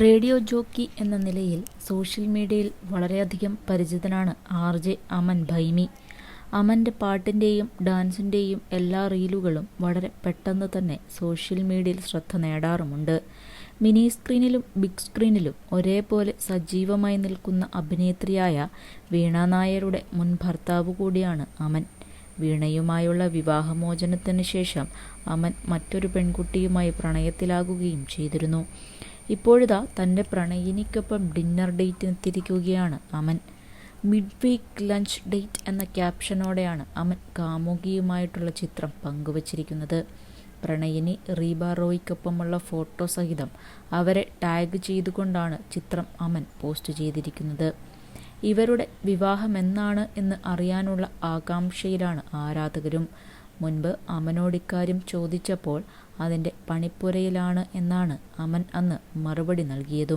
Radio jockey എന്ന നിലയിൽ social മീഡിയയിൽ വളരെയധികം പരിചിതനാണ് ആർ ജെ അമൻ ഭൈമി. അമന്റെ പാട്ടിന്റെയും ഡാൻസിന്റെയും എല്ലാ റീലുകളും വളരെ പെട്ടെന്ന് തന്നെ സോഷ്യൽ മീഡിയയിൽ ശ്രദ്ധ നേടാറുമുണ്ട്. മിനി സ്ക്രീനിലും ബിഗ് സ്ക്രീനിലും ഒരേപോലെ സജീവമായി നിൽക്കുന്ന അഭിനേത്രിയായ വീണ നായരുടെ മുൻ ഭർത്താവ് കൂടിയാണ് അമൻ. വീണയുമായുള്ള വിവാഹമോചനത്തിന് ശേഷം അമൻ മറ്റൊരു പെൺകുട്ടിയുമായി പ്രണയത്തിലാകുകയും ചെയ്തിരുന്നു. ഇപ്പോഴിതാ തന്റെ പ്രണയിനിക്കൊപ്പം dinner ഡേറ്റിനെത്തിയിരിക്കുകയാണ് Aman. Mid week lunch date എന്ന ക്യാപ്ഷനോടെയാണ് അമൻ കാമുകിയുമായിട്ടുള്ള ചിത്രം പങ്കുവച്ചിരിക്കുന്നത്. പ്രണയിനി റീബ റോയ്ക്കൊപ്പമുള്ള ഫോട്ടോ സഹിതം അവരെ ടാഗ് ചെയ്തുകൊണ്ടാണ് ചിത്രം അമൻ പോസ്റ്റ് ചെയ്തിരിക്കുന്നത്. ഇവരുടെ വിവാഹം എന്നാണ് എന്ന് അറിയാനുള്ള ആകാംക്ഷയിലാണ് ആരാധകരും. മുൻപ് അമനോട് ഇക്കാര്യം ചോദിച്ചപ്പോൾ അതിന്റെ പണിപ്പുരയിലാണ് എന്നാണ് അമൻ അന്ന് മറുപടി നൽകിയതും.